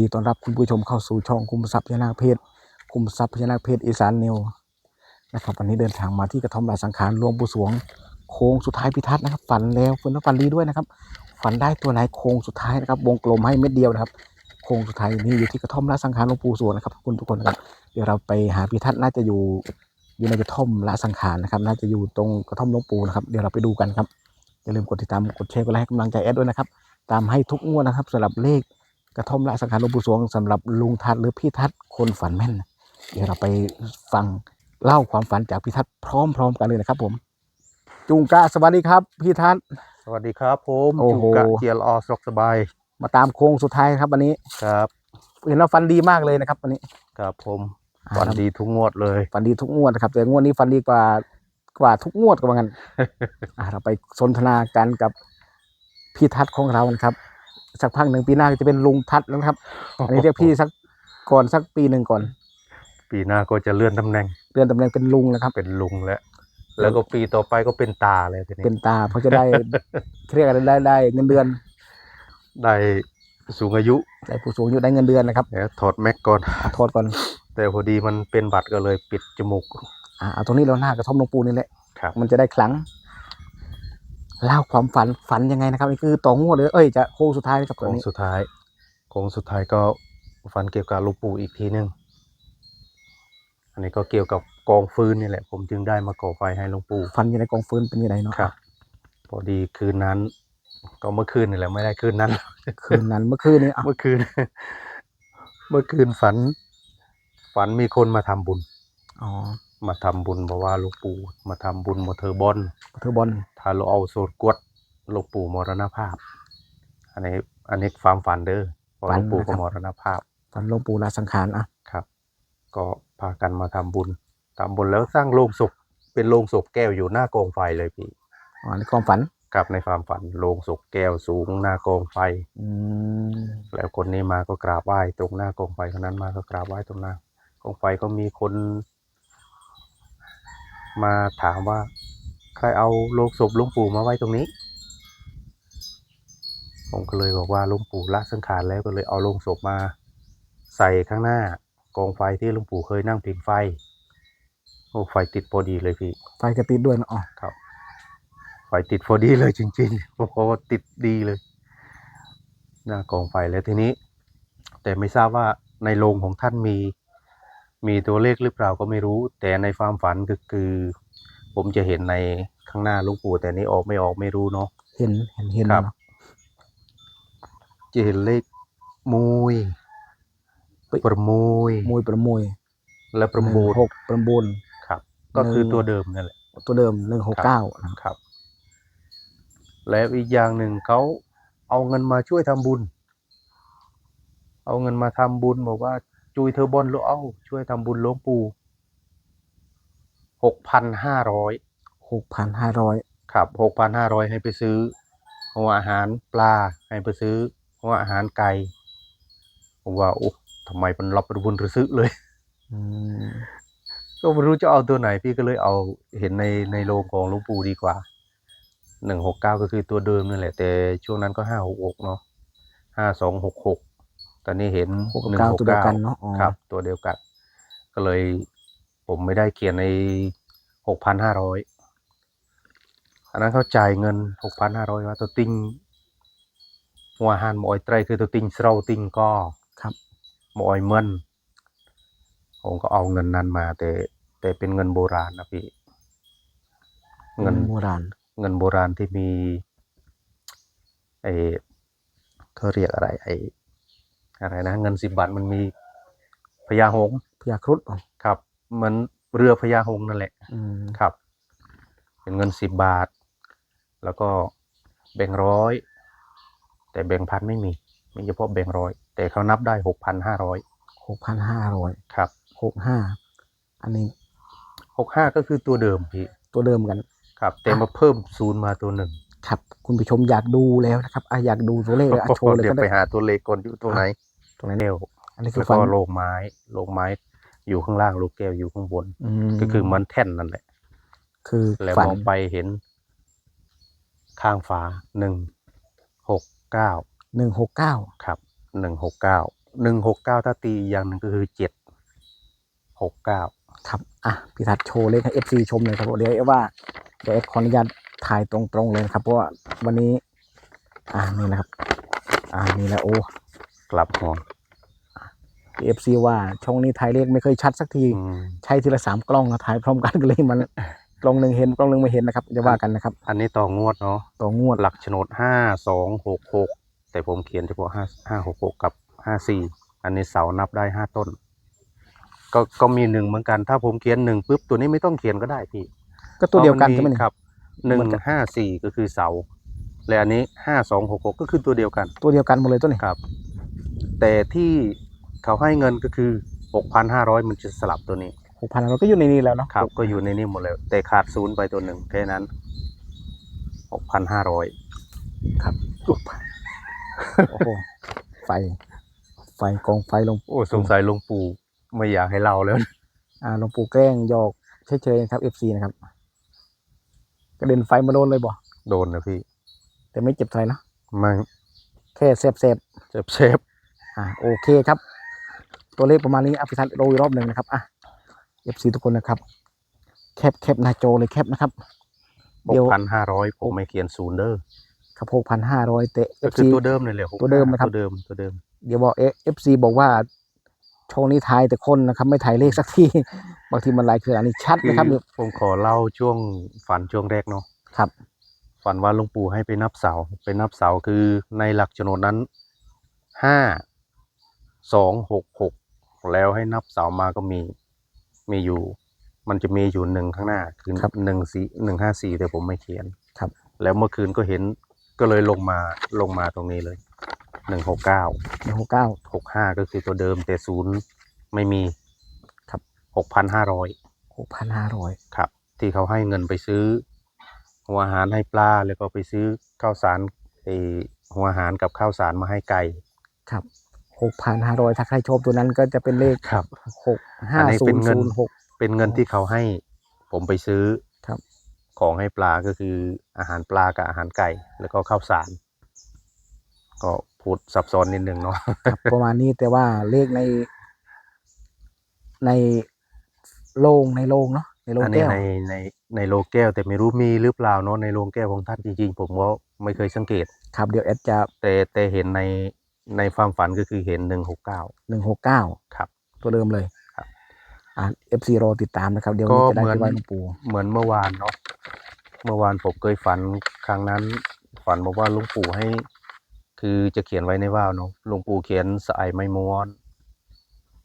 ดีต้อนรับคุณผู้ชมเข้าสู่ช่องคุมทรัพย์พญานาคเพชรคุมทรัพย์พญานาคเพชรอีสานนิวนะครับวันนี้เดินทางมาที่กระท่อมลาสังขารหลวงปู่สวงโค้งสุดท้ายพิทัศน์นะครับฝันแล้วฝันแล้วฝันดีด้วยนะครับฝันได้ตัวไหนโค้งสุดท้ายนะครับ วงกลมให้เม็ดเดียวนะครับโค้งสุดท้ายนี่อยู่ที่กระท่อมลาสังขารหลวงปู่สวงนะครับคุณทุกคนนะครับเดี๋ยวเราไปหาพิทัศน์น่าจะอยู่อยู่ในกระท่อมละสังขารนะครับน่าจะอยู่ตรงกระท่อมหลวงปู่นะครับเดี๋ยวเราไปดูกันครับอย่าลืมกดติดตามกดแชร์กดไลค์ให้กำลังใจแอดด้วยนะครับตามให้ทุกงวดนะครับสำหรับเลข กระท่อมละสังขารหลวงปู่สวงสำหรับลุงทัดหรือพี่ทัดคนฝันแม่น เดี๋ยวเราไปฟังเล่าความฝันจากพี่ทัดพร้อมๆกันเลยนะครับ ผม จุงกะสวัสดีครับ พี่ทัดสวัสดีครับ ผมโอ้จุโหกะเจียลอสรกสบาย มาตามโค้งสุดท้ายครับวันนี้ครับเห็นว่าฝันดีมากเลยนะครับวันนี้ครับผมอ่าฝันดีทุกงวดเลยฝันดีทุกงวดนะครับแต่งวดนี้ฝันดีกว่ากว่าทุกงวดก็ว่างั้นอะเราไปสนทนากันกับพี่ทัดของเรานะครับ สักพักหนึ่งปีหน้าก็จะเป็นลุงทัดแล้วนะครับ อันนี้เรียกพี่สักก่อนสักปีหนึ่งก่อน ปีหน้าก็จะเลื่อนตำแหน่งเลื่อนตำแหน่งเป็นลุงนะครับ เป็นลุงแล้วแล้วก็ปีต่อไปก็เป็นตาเลยทีนี้เป็นตาเพราะจะได้เรียกอะไรได้ได้เงินเดือน ได้สูงอายุได้ผู้สูงอายุได้เงินเดือนนะครับเดี๋ยวถอดแม็กก่อนอะโทษก่อน แต่พอดีมันเป็นบัตรก็เลยปิดจมูก อะเอาตรงนี้เราหน้ากระท่อมหลวงปูนี่แหละครับมันจะได้คลัง เล่าความฝันฝันยังไงนะครับนี่คือต่องวดเลยเอ้ยจะโค้งสุดท้ายนะครับตโค้อนงนี้สุดท้ายโค้งสุดท้ายก็ฝันเกี่ยวกับหลูกปู่อีกทีหนึงอันนี้ก็เกี่ยวกับกองฟืนนี่แหละ ผมจึงได้มาก่อไฟให้หลวงปู่ฝันยังไงกองฟืนเป็นยังไงเนาะครับ พอดีคืนนั้น ก็เมื่อคืนนี่แหละไม่ได้คืนนั้น คืนนั้นเมื่อคืนนี้อะเมื่อคืน เมื่อคืนฝัน ฝันมีคนมาทำบุญ อ๋อ มาทำบุญบอกว่าหลูกปู่มาทำบุญมอเทอร์บอลเธอบอลถ้าเราเอาโซดกวดหลูกปู่มรณภาพ อันนี้อันนี้ความฝันเด้อเพราะหลูกปู่ก็มรณภาพ ฝันหลวงปู่ลาสังขารอะครับ ก็พากันมาทำบุญทำบุญแล้วสร้างโลงศพเป็นโลงศพแก้วอยู่หน้ากองไฟเลยพี่อ๋อในความฝัน กับในความฝันโลงศพแก้วสูงหน้ากองไฟ อืมแล้วคนนี้มาก็กราบไหว้ตรงหน้ากองไฟคนนั้นมาก็กราบไหว้ตรงหน้ากองไฟก็มีคน มาถามว่า ใครเอาโลงศพหลุงปู่มาไว้ตรงนี้ ผมก็เลยบอกว่าหลุงปู่ละสังขารแล้วก็เลยเอาโลงศพมา ใส่ข้างหน้ากองไฟที่หลุงปู่เคยนั่งผิงไฟโอ้ไฟติดพอดีเลยพี่ไฟกระติดด้วยเนาะอ๋อครับ ไฟติดพอดีเลยจริงๆเพราะว่าติดดีเลย หน้ากองไฟแล้วทีนี้ แต่ไม่ทราบว่าในโรงของท่านมี มีตัวเลขหรือเปล่าก็ไม่รู้ แต่ในความฝันก็คือ ผมจะเห็นในข้างหน้าหลุงปู่แต่นี้ออกไม่ออกไม่รู้เนาะเห็นเห็นเห็นครับเนาะจะเห็นเลขมุยประมุยมวยประมวยและประมูลหนึ่งหกประมูลครับ ก็คือหนึ่งตัวเดิมนั่นแหละตัวเดิมหนึ่งหกเก้าครับ แล้วอีกอย่างหนึ่งเขาเอาเงินมาช่วยทำบุญ เอาเงินมาทำบุญบอกว่า จุยเทอร์บอนหรือเอาช่วยทำบุญหลวงปู่หกพันห้าร้อยหกพันห้าร้อยครับหกพันห้าร้อยให้ไปซื้อหัวอาหารปลาให้ไปซื้อหัวอาหารไก่ผมว่าโอ้ทำไมมันรับบุญหรือซื้อเลยอืมก็ไม่รู้จะเอาตัวไหน พี่ก็เลยเอาเห็นในในโรงของหลวงปู่ดีกว่าหนึ่งหกเก้าก็คือตัวเดิมนั่นแหละ แต่ช่วงนั้นก็ห้าหกหกเนาะห้าสองหกหก ตอนนี้เห็นหกกับเก้าตัวเดียวกันเนาะอ๋อครับ ตัวเดียวกัน ก็เลยผมไม่ได้เขียนในหกพันห้าร้อยอันนั้นเขาจ่ายเงินหกพันห้าร้อยว่าตัวติงหัวหันหมอยไตรคือตัวติงเสราติงก็ครับ หมอยเมินผมก็เอาเงินนั้นมา แต่ แต่เป็นเงินโบราณนะพี่ เงิน โบราณเงินโบราณที่มีไอเขาเรียกอะไรไอ อะไรนะเงินสิบบาทมันมีพญาหงส์พญาครุฑอ๋อครับ เหมือนเรือพญาหงส์นั่นแหละอืมครับ เป็นเงินสิบบาท แล้วก็แบ่งร้อย แต่แบ่งพันไม่มีมีเฉพาะแบ่งร้อย แต่เขานับได้หกพันห้าร้อยหกพันห้าร้อยครับหกห้าอันนี้หกห้าก็คือตัวเดิมพี่ตัวเดิมกัน ครับ แต่มาเพิ่มศูนย์มาตัวหนึ่งครับ คุณผู้ชมอยากดูแล้วนะครับอะอยากดูตัวเลขเลยอะโชว์เลยเดี๋ยก็วไปได้หาตัวเลขก่อนอยู่ตรงไหน ตรงไหนเนเนี่ยวอันนี้คือแล้วฟัก็นโลงไม้โลงไม้อยู่ข้างล่างลูกแก้วอยู่ข้างบน มก็คือเหมันแท่นนั่นแหละ คือแล้วฝันมองไปเห็น ข้างฝาหนึ่งหกเก้าหนึ่งหกเก้าครับหนึ่งหกเก้าหนึ่งหกเก้าถ้าตีอีกอย่างหนึ่งก็คือเจ็ดหกเก้าครับอะพี่ทัศน์โชว์เลขให้เอฟซีชมเลยครับผมเดี๋ยวเอว่าเดี๋ยวเอฟขออนุญาตถ่ายตรงๆเลยนะครับ เพราะว่าวันนี้ อ่านี่นะครับ อ่านี่แหละโอ้ กลับหัวเอฟซีว่าช่องนี้ถ่ายเลขไม่เคยชัดสักทีอืมใช้ทีละสามกล้องนะถ่ายพร้อมกันก็เลยมันกล้องหนึ่งเห็นกล้องหนึ่งไม่เห็นนะครับจะว่ากันนะครับ อันนี้ต่องวดเนาะต่องวดหลักโฉนดห้าสองหกหกแต่ผมเขียนเฉพาะห้าห้าหกหกกับห้าสี่อันนี้เสานับได้ห้าต้น ก็ก็มีหนึ่งเหมือนกัน ถ้าผมเขียนหนึ่งปุ๊บตัวนี้ไม่ต้องเขียนก็ได้พี่ ก็ตัวเดียวกันพใช่ราะไหมนเนี่ยครับหนึ่งเหมือนกันห้าสี่ก็คือเสาและอันนี้ห้าสองหกหกก็คือตัวเดียวกัน ตัวเดียวกันหมดเลยตัวนี้ครับ แต่ที่เขาให้เงินก็คือหกพันห้าร้อยมันจะสลับตัวนี้หกพันเราก็อยู่ในนี้แล้วเนาะครับ ก็อยู่ในนี้หมดเลยแต่ขาดศูนย์ไปตัวหนึ่งแค่นั้นหกพันห้าร้อยครับหกพันโอ้โหไฟ ไฟกองไฟลงโอ้สงสัยหลวงปู่ไม่อยากให้เราแล้ว อ่าหลวงปู่แกล้งหยอกเฉยๆนะครับเอฟซีนะครับ กระเด็นไฟมาโดนเลยบ่โดนนะพี่ แต่ไม่เจ็บอะไรนะไมันแค่เซฟเซฟเจ็บเชฟๆ อ่าโอเคครับ ตัวเลขประมาณนี้อภิทัศน์โรยรอบหนึ่งนะครับอะเอฟซีทุกคนนะครับ แคปแคปหน้าจอเลยแคปนะครับหเดี๋กยวพันห้าร้อยผมไม่เขียนศูนย์เด้อครับหกพันห้าร้อยเตะเอก็ฟคือซี ตัวเดิมเลยแหละตัวเดิมนะครับ ตัวเดิมตัวเดิมเดี๋ยวบอกเอฟซีบอกว่าช่องนี้ถ่ายแต่คนนะครับ ไม่ถ่ายเลขสักที บางทีมันหลายคืออันนี้ชัดคือนะครับผมขอเล่าช่วงฝันช่วงแรกเนาะครับ ฝันว่าหลวงปู่ให้ไปนับเสาไปนับเสาคือในหลักโฉนดนั้นห้า สองหกหกแล้วให้นับเสามาก็มีมีอยู่ มันจะมีอยู่หนึ่งข้างหน้าคือครับหนึ่งสี่หนึ่งห้าสี่แต่ผมไม่เขียนครับ แล้วเมื่อคืนก็เห็นก็เลยลงมาลงมาตรงนี้เลยหนึ่งหกเก้าหนึ่งหกเก้าหกห้าก็คือตัวเดิมแต่ศูนย์ไม่มีครับหกพันห้าร้อยหกพันห้าร้อยครับ ที่เขาให้เงินไปซื้อ หัวอาหารให้ปลาแล้วก็ไปซื้อข้าวสารไอหัวอาหารกับข้าวสารมาให้ไก่ครับ หกพันห้าร้อยถ้าใครชอบตัวนั้นก็จะเป็นเลขครับ หกห้าอันนี้ศูเป็นนเงิน ศูนย์หก เป็นเงินที่เขาให้ผมไปซื้อครับ ของให้ปลาก็คืออาหารปลากับอาหารไก่ แล้วก็ข้าวสาร ก็พูดซับซ้อนนิดนึงเนาะ ครับประมาณนี้แต่ว่าเลขในในโรงในโรงเนาะในโรงอันนี้แก้วในในในโลแก้ว แต่ไม่รู้มีหรือเปล่าเนาะในโรงแก้วของท่านจริงๆ ผมก็ไม่เคยสังเกต ครับเดี๋ยวแอดจะแต่แต่เห็นใน ในความฝันก็คือเห็นหนึ่งหกเก้าหนึ่งหกเก้าครับ ตัวเดิมเลยครับอ่าเอฟซีรอติดตามนะครับ เดี๋ยวก็นี้จะได้เหมือนไปไหว้หลวงปู่เหมือนเมื่อวานเนาะเมื่อวานผมเคยฝันครั้งนั้น ฝันบอกว่าหลุงปู่ให้ คือจะเขียนไว้ในว่าวเนาะหลวงปู่เขียนสายไม้ม้วน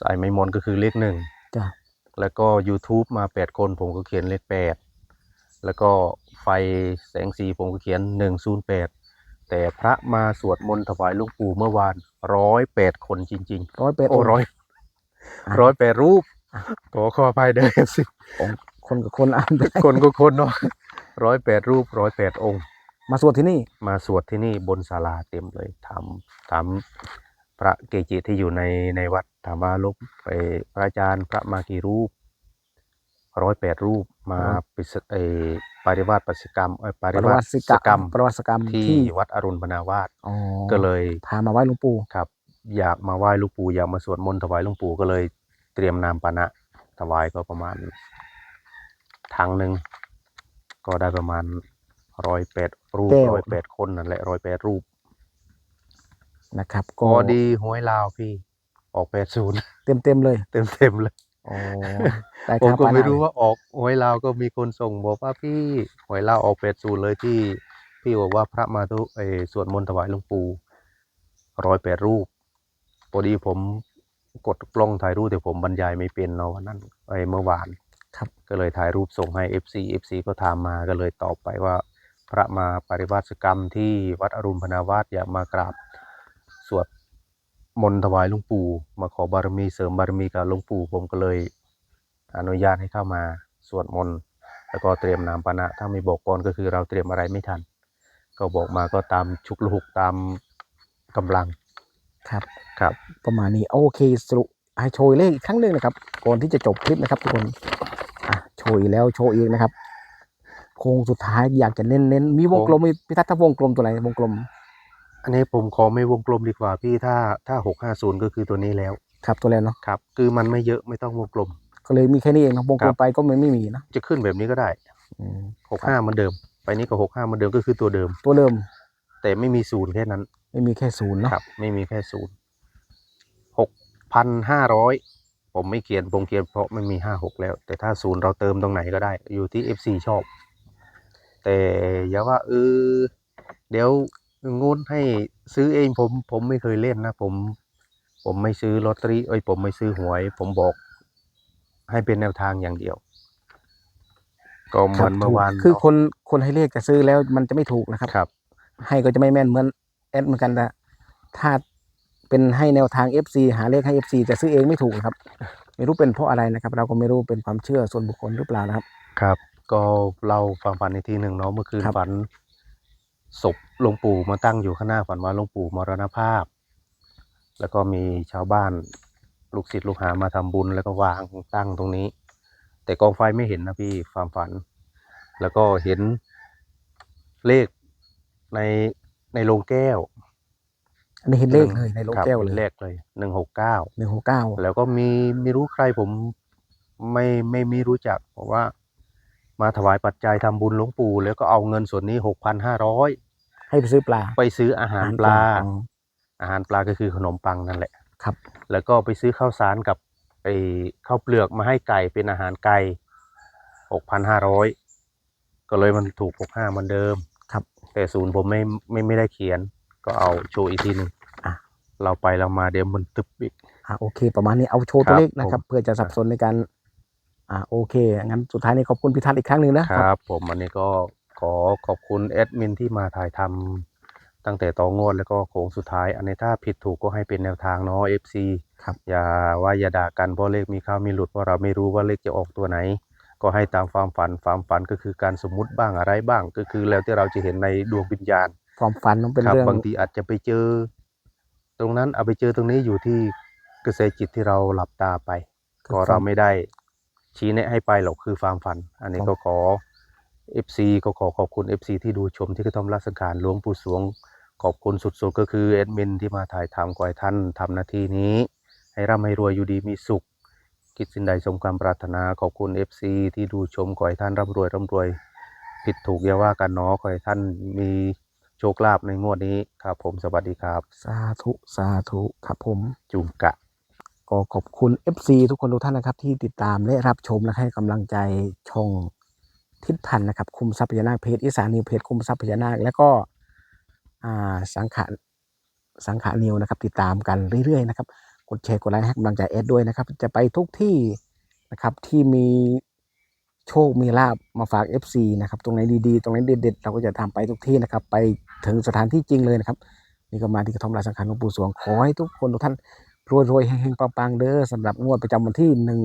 สายไม้ม้วนก็คือเลขหนึ่งจ้ะแล้วก็ YouTube มาแปดคนผมก็เขียนเลขแปดแล้วก็ไฟแสงสีผมก็เขียนหนึ่งศูนย์แปด แต่พระมาสวดมนต์ถวายหลุงปู่เมื่อวานร้อยแปดคนจริงร้อยเป็ดๆโอ้ร้อยอะร้อยแปดรูปอะขอขออภัยเด้อสิองค์คนกับคนอ่านได้คนก็คนเนาะร้อยแปดรูปร้อยแปดองค์ มาสวดที่นี่ มาสวดที่นี่บนศาลาเต็มเลยถามถามพระเกจิที่อยู่ในในวัดถามว่าลูกไปพระอาจารย์พระมากี่รูป ร้อยแปดรูปมาปิสเออปริวาสปัสกรรมเอยปปริรวาวัสติกรรมกรรมประวัติกรรมที่ที่วัดอรุณพนาวาสอ๋อก็เลยพามาไหว้หลวงปู่ครับ อยากมาไหว้หลูกปู่อยากมาสวดมนต์ถวายหลวงปู่ก็เลยเตรียมนามปานะถวายก็ประมาณถังหนึ่งก็ได้ประมาณร้อยแปดรูปร้อยแปดคนนั่นแหละร้อยแปดรูปนะครับ ก็ก็ดีหวยลาวพี่ ออกแปดศูนย์เต็มเต็มๆเลย เต็มเต็มๆเลย อ๋อได้ผมค่าก็ปลาไม่หน้รู้ว่าออกหวยลาวก็มีคนส่งบอกว่าพี่หวยลาวออกแปดศูนย์เลยที่พี่บอกว่าพระมาทุเออสวดมนต์ถวายหลวงปู่ร้อยแปดรูปพอดีผมกดกล้องถ่ายรูปแต่ผมบรรยายไม่เป็นเนาะวันนั้นไอ้เมื่อวาน ครับก็เลยถ่ายรูปส่งให้ FC FC ก็ถามมาก็เลยตอบไปว่า พระมาปริวาสกรรมที่วัดอรุณพนาวาสอยากมากราบสวด มนต์ถวายหลวงปู่มาขอบารมีเสริมบารมีกับหลวงปู่ผมก็เลยอนุญาตให้เข้ามาสวดมนต์แล้วก็เตรียมนามปานะถ้าไม่บอกก่อนก็คือเราเตรียมอะไรไม่ทัน ก็บอกมาก็ตามชุกลูกตามกำลังครับ ครับ ประมาณนี้โอเคสรุปให้โชว์เลขอีกครั้งหนึ่งนะครับ ก่อนที่จะจบคลิปนะครับทุกคนอะโชว์อีกแล้วโชว์อีกนะครับโค้งสุดท้ายอยากจะเน้นเน้นๆมีวงกลมมีพิทัศน์วงกลมตัวไหนวงกลม อันนี้ผมขอไม่วงกลมดีกว่าพี่ถ้าถ้าหกห้าศูนย์ก็คือตัวนี้แล้วครับตัวแรกเนาะครับ คือมันไม่เยอะไม่ต้องวงกลม ก็เลยมีแค่นี้เองเนาะวงกลครัมบไปก็ไม่ไม่มีนะจะขึ้นแบบนี้ก็ได้อืมหกห้าเหมือนเดิม ไปนี้ก็หกห้าเหมือนเดิมก็คือตัวเดิม ตัวเดิม แต่ไม่มีศูนย์แค่นั้น ไม่มีแค่ศูนย์เนาะครับ ไม่มีแค่ศูนย์หกพันห้าร้อยผมไม่เขียนผมเขียนเพราะไม่มีห้าหกแล้ว แต่ถ้าศูนย์เราเติมตรงไหนก็ได้ อยู่ที่เอฟซีชอบ แต่อย่าว่าเออเดี๋ยว งูนให้ซื้อเองผมผมไม่เคยเล่นนะ ผม ผมไม่ซื้อลอตเตอรี่เอ้ยผมไม่ซื้อหวย ผมบอก ให้เป็นแนวทางอย่างเดียว ก็เหครัมือนเมื่อวานถูกคือคนคนให้เลขจะซื้อแล้วมันจะไม่ถูกนะครับ ครับ ให้ก็จะไม่แม่นเหมือนแอดเหมือนกันนะถ้าเป็นให้แนวทาง FC หาเลขให้ FC จะซื้อเองไม่ถูกนะครับ ไม่รู้เป็นเพราะอะไรนะครับ เราก็ไม่รู้เป็นความเชื่อส่วนบุคคลหรือเปล่านะครับ ครับ ก็เราฝันฝันในทีหนึ่งเนาะเมื่อคืนครับฝัน ศพหลวงปู่มาตั้งอยู่ข้างหน้าฝันว่าหลวงปู่มรณภาพ แล้วก็มีชาวบ้านลูกศิษย์ลูกหามาทำบุญแล้วก็วางตั้งตรงนี้ แต่กองไฟไม่เห็นนะพี่ความฝัน แล้วก็เห็นเลขในในโรงแก้วอันนี้เห็นเลขเลยในโลกครับแก้วห็นเลเลยขเลยหนึ่งหกเก้าหนึ่งหกเก้าแล้วก็มีไม่รู้ใครผมไม่ไม่ไม่รู้จักเพราะว่า มาถวายปัจจัยทำบุญหลวงปู่แล้วก็เอาเงินส่วนนี้หกพันห้าร้อย ให้ไปซื้อปลา ไปซื้ออาหารปลา อ๋อ อาหารปลาก็คือขนมปังนั่นแหละ ครับ แล้วก็ไปซื้อข้าวสารกับไอ้ข้าวเปลือกมาให้ไก่เป็นอาหารไก่หกพันห้าร้อยก็เลยมันถูกหกห้าเหมือนเดิมครับแต่ศูนย์ผมไม่ไม่ไม่ได้เขียน ก็เอาโชว์อีกทีหนึ่งอะ เราไปเรามาเดี๋ยวมันตึบอีก อ่าโอเค ประมาณนี้เอาโชว์ครัตัวบเลขนะครับ ผม เพื่อจะสับสนในการ อ่าโอเคงั้นสุดท้ายนี้ขอบคุณพิทัศน์อีกครั้งหนึ่งนะครับ ผมอันนี้ก็ ขอขอบคุณแอดมินที่มาถ่ายทำตั้งแต่ต่องวดแล้วก็โค้งสุดท้าย อันนี้ถ้าผิดถูกก็ให้เป็นแนวทางเนาะ FC ครับ อย่าว่าอย่าด่ากันเพราะเลขมีเข้ามีหลุดเพราะเราไม่รู้ว่าเลขจะออกตัวไหน ก็ให้ตามความฝันความฝันก็คือการสมมุติบ้างอะไรบ้าง ก็คือแล้วที่เราจะเห็นในดวงวิญญาณความฝันมันเป็นครับเรื่องบางทีอาจจะไปเจอ ตรงนั้นเอาไปเจอตรงนี้อยู่ที่กระแสจิตที่เราหลับตาไปคือก็ควาเรามไม่ได้ชี้แนะให้ไปหรอกคือความฝัน อันนี้ครับก็ขอ FC ก็ขอขอบคุณ FC ที่ดูชมที่กระทอมรักสังขารหลวงปู่สวง ขอบคุณสุดๆ ก็คือแอดมินที่มาถ่ายทำขอให้ท่านทำหน้าที่นี้ ให้ร่ำให้รวยอยู่ดีมีสุข คิดสิ่งใดสมความปรารถนาขอบคุณ FC ที่ดูชมขอให้ท่านร่ำรวยร่ำรวย ผิดถูกอย่าว่ากันเนาะขอให้ท่านมีโชคลาภในงวดนี้ครับผมสวัสดีครับ สาธุสาธุครับผม จุงกะ ก็ขอบคุณ FC ทุกคนทุกท่านนะครับที่ติดตามและรับชมและให้กำลังใจช่อง ทิศพันธ์นะครับคุมทรัพย์พญานาคเพจอีสานนิวเพจคุมทรัพย์พญานาคแล้วก็สังขารสังขารนิวนะครับ ติดตามกันเรื่อยๆนะครับกดแชร์กดไลค์ให้กำลังใจเอสด้วยนะครับ จะไปทุกที่นะครับที่มีโชคมีลาบมาฝาก FC นะครับ ตรงไหนดีๆ ตรงไหนเด็ดๆ เราก็จะทำไปทุกที่นะครับ ไปถึงสถานที่จริงเลยนะครับนี่ก็มาที่กระทอมราสังขารหลวงปู่สวงขอให้ทุกคนทุกท่านรวยรวยๆเฮงๆปังๆเด้อสำหรับงวดประจำวันที่หนึ่ง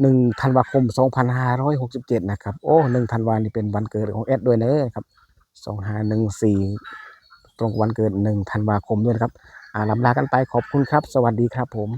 หนึ่งธันวาคมสองพันห้าร้อยหกสิบเจ็ดนะครับ โอ้หนึ่งธันวานี่เป็นวันเกิดของแอดด้วยเนอะครับสองห้าหนึ่งสี่ตรงวันเกิดหนึ่งธันวาคมด้วยนะครับ อ่าลำลากันไปขอบคุณครับ สวัสดีครับผม